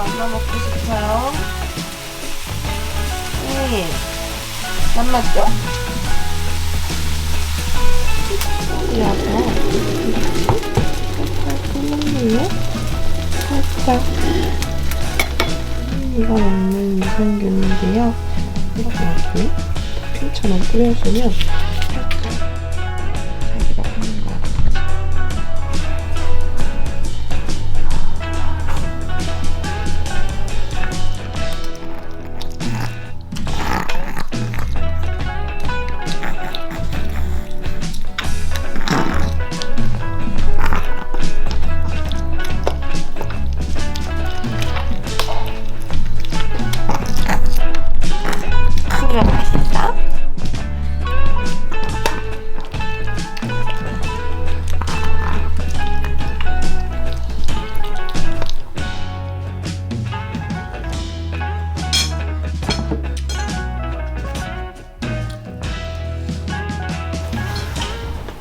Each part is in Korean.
맘마 먹고 싶어요. 네. 맘마 줘? 여보. 살짝 살짝. 이거 먹는 유산균인데요. 이렇게 핀처럼 뿌려주면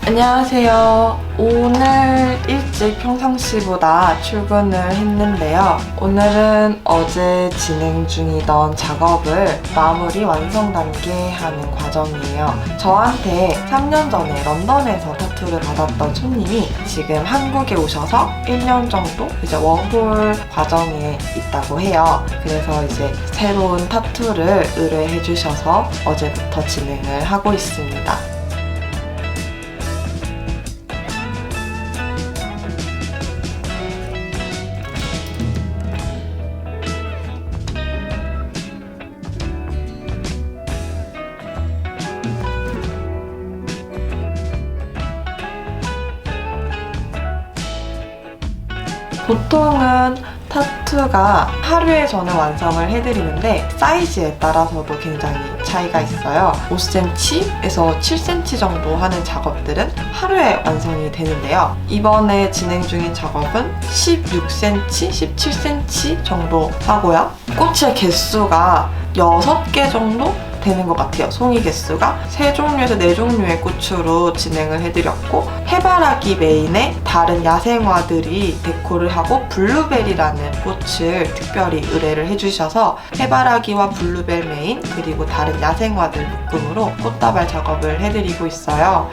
안녕하세요. 오늘 일찍 평상시보다 출근을 했는데요. 오늘은 어제 진행 중이던 작업을 마무리 완성 단계 하는 과정이에요. 저한테 3년 전에 런던에서 타투를 받았던 손님이 지금 한국에 오셔서 1년 정도 이제 워홀 과정에 있다고 해요. 그래서 이제 새로운 타투를 의뢰해 주셔서 어제부터 진행을 하고 있습니다. 보통은 타투가 하루에 저는 완성을 해드리는데 사이즈에 따라서도 굉장히 차이가 있어요. 5cm에서 7cm 정도 하는 작업들은 하루에 완성이 되는데요. 이번에 진행 중인 작업은 16cm, 17cm 정도 하고요. 꽃의 개수가 6개 정도 되는 것 같아요. 송이 개수가 세 종류에서 네 종류의 꽃으로 진행을 해드렸고 해바라기 메인에 다른 야생화들이 데코를 하고 블루벨이라는 꽃을 특별히 의뢰를 해주셔서 해바라기와 블루벨 메인 그리고 다른 야생화들 묶음으로 꽃다발 작업을 해드리고 있어요.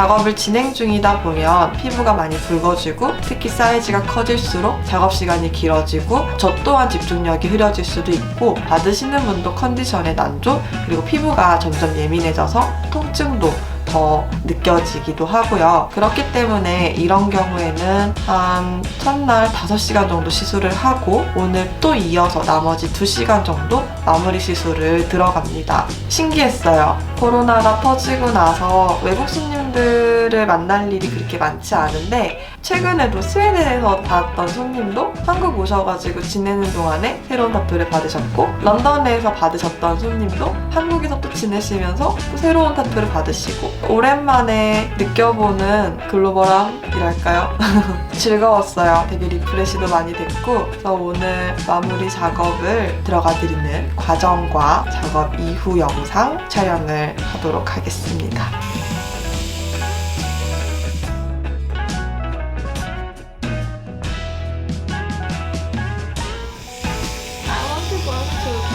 작업을 진행 중이다 보면 피부가 많이 붉어지고 특히 사이즈가 커질수록 작업 시간이 길어지고 저 또한 집중력이 흐려질 수도 있고 받으시는 분도 컨디션에 난조 그리고 피부가 점점 예민해져서 통증도 더 느껴지기도 하고요. 그렇기 때문에 이런 경우에는 한 첫날 5시간 정도 시술을 하고 오늘 또 이어서 나머지 2시간 정도 마무리 시술을 들어갑니다. 신기했어요. 코로나가 터지고 나서 외국 손님들을 만날 일이 그렇게 많지 않은데 최근에도 스웨덴에서 봤던 손님도 한국 오셔가지고 지내는 동안에 새로운 타투를 받으셨고 런던에서 받으셨던 손님도 한국에서 또 지내시면서 또 새로운 타투를 받으시고 오랜만에 느껴보는 글로벌함이랄까요? 즐거웠어요. 되게 리프레시도 많이 됐고 그래서 오늘 마무리 작업을 들어가 드리는 과정과 작업 이후 영상 촬영을 하도록 하겠습니다.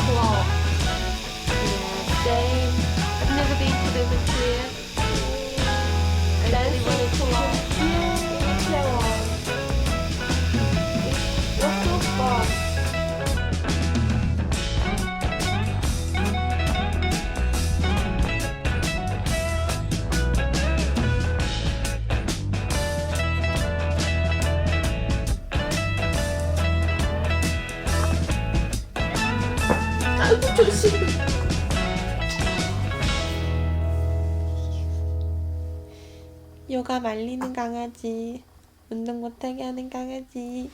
Club. Yeah, same. I've never been to the here. 조심. 요가 말리는 강아지, 운동 못하게 하는 강아지.